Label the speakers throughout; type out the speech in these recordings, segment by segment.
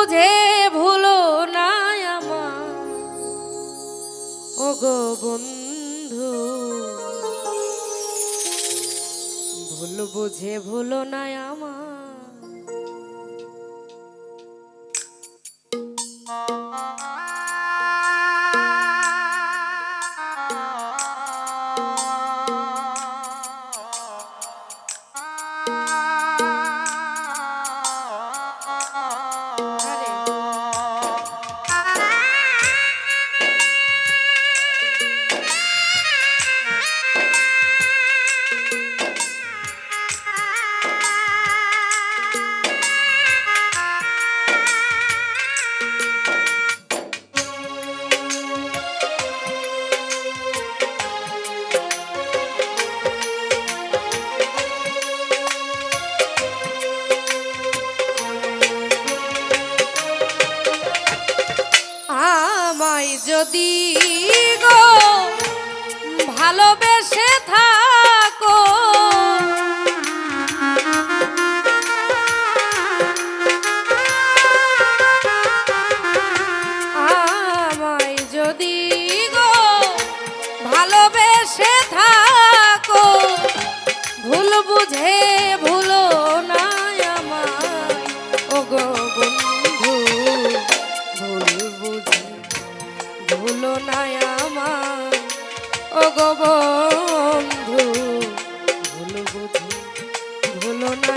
Speaker 1: বুঝে ভুলো না আমার। ওগো বন্ধু ভুল বুঝে ভুলো না আমার। যদি গো ভালোবেসে থাকো। যদি গো থাকো ভুল বুঝে ভুলো না আমার। ও গো বন্ধু ভুল বুঝি ভুলো না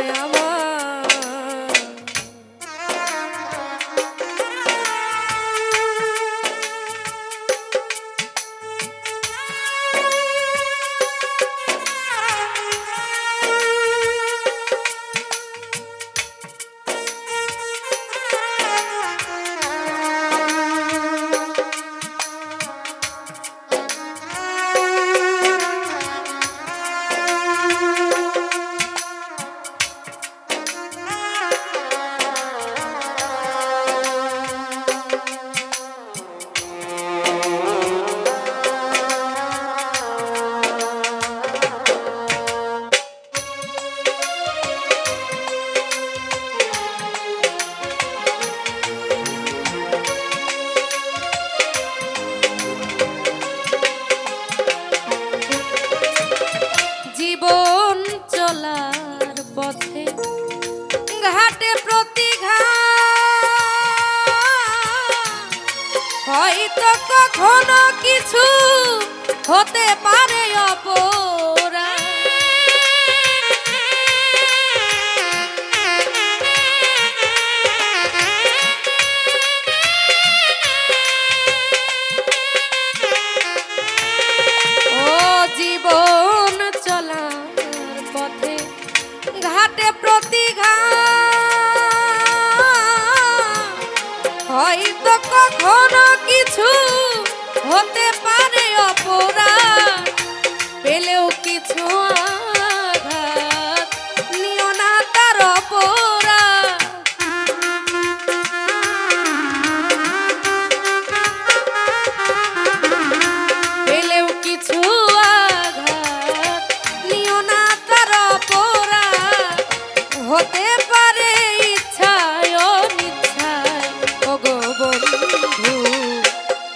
Speaker 1: হতে পারে অপরা জীবন চলার পথে ঘাটে প্রতিঘা। হয়তো কখনো কিছু হতে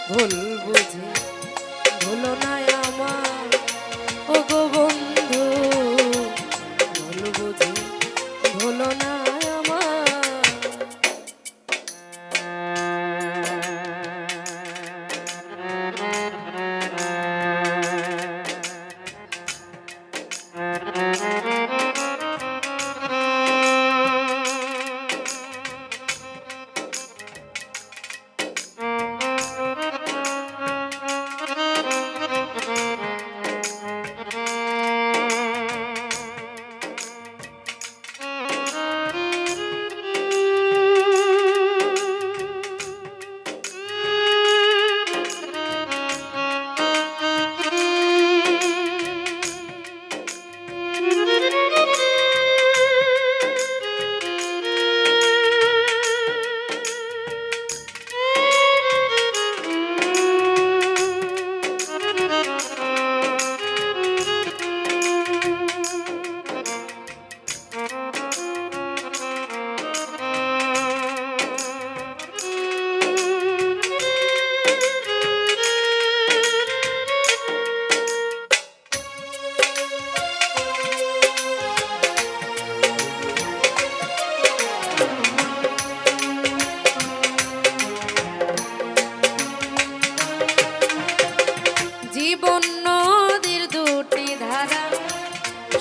Speaker 1: 울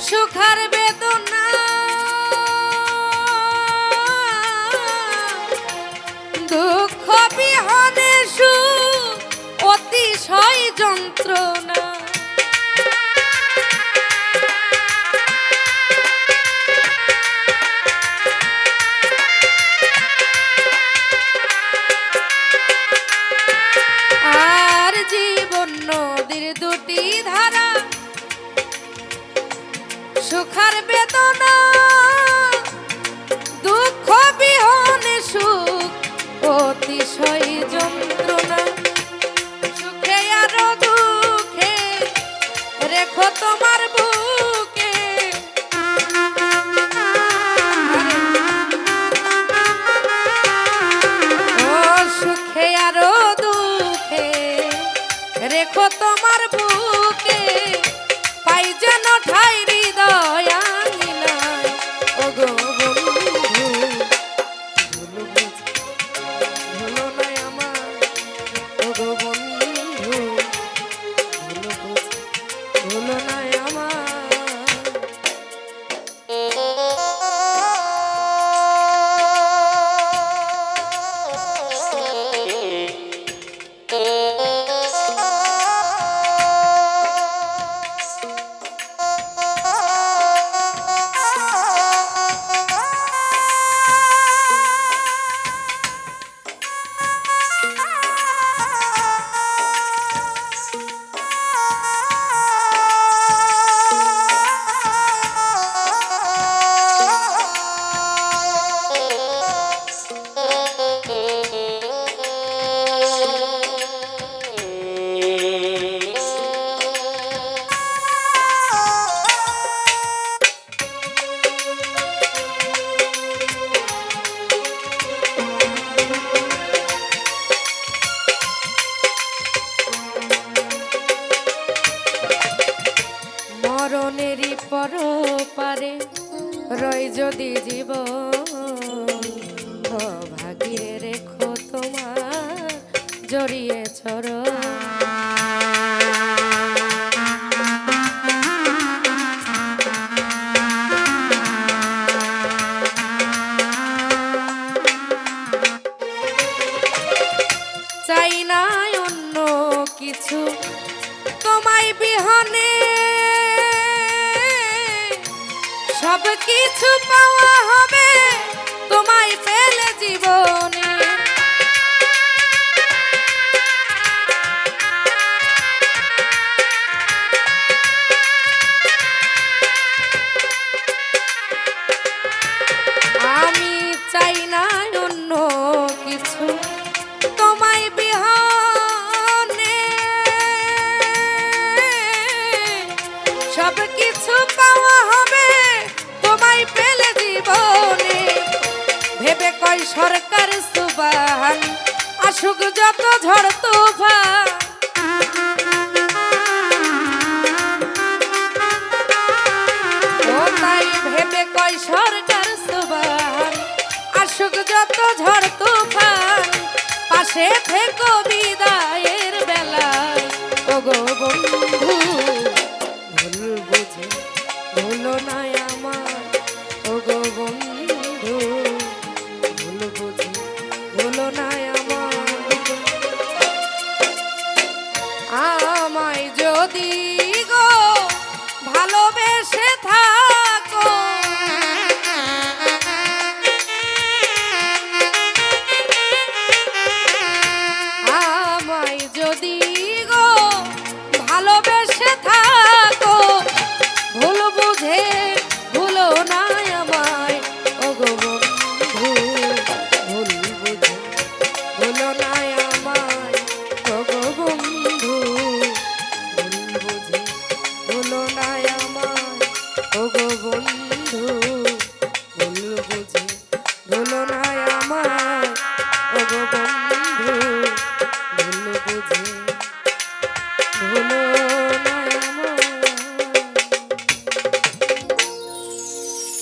Speaker 1: সুখার বেদন মরণেরই পর পারে রয় যদি জীব ভাগিয়ে রেখো তোমার জড়িয়ে চর সরকার সুবান আসুক যত ঝড় তুফান। তাই ভেবে কয় সরকার সুবান আসুক যত ঝড় তুফান। পাশে থেকো বিদায়ের যদি গো ভালোবেসে থাকো, ভুল বুঝে, ভুলো না আমায়। আমায় ওগো বন্ধু বুঝে, ভুলো না আমায়। বন্ধু বুঝে, ভুলো না বন্ধু।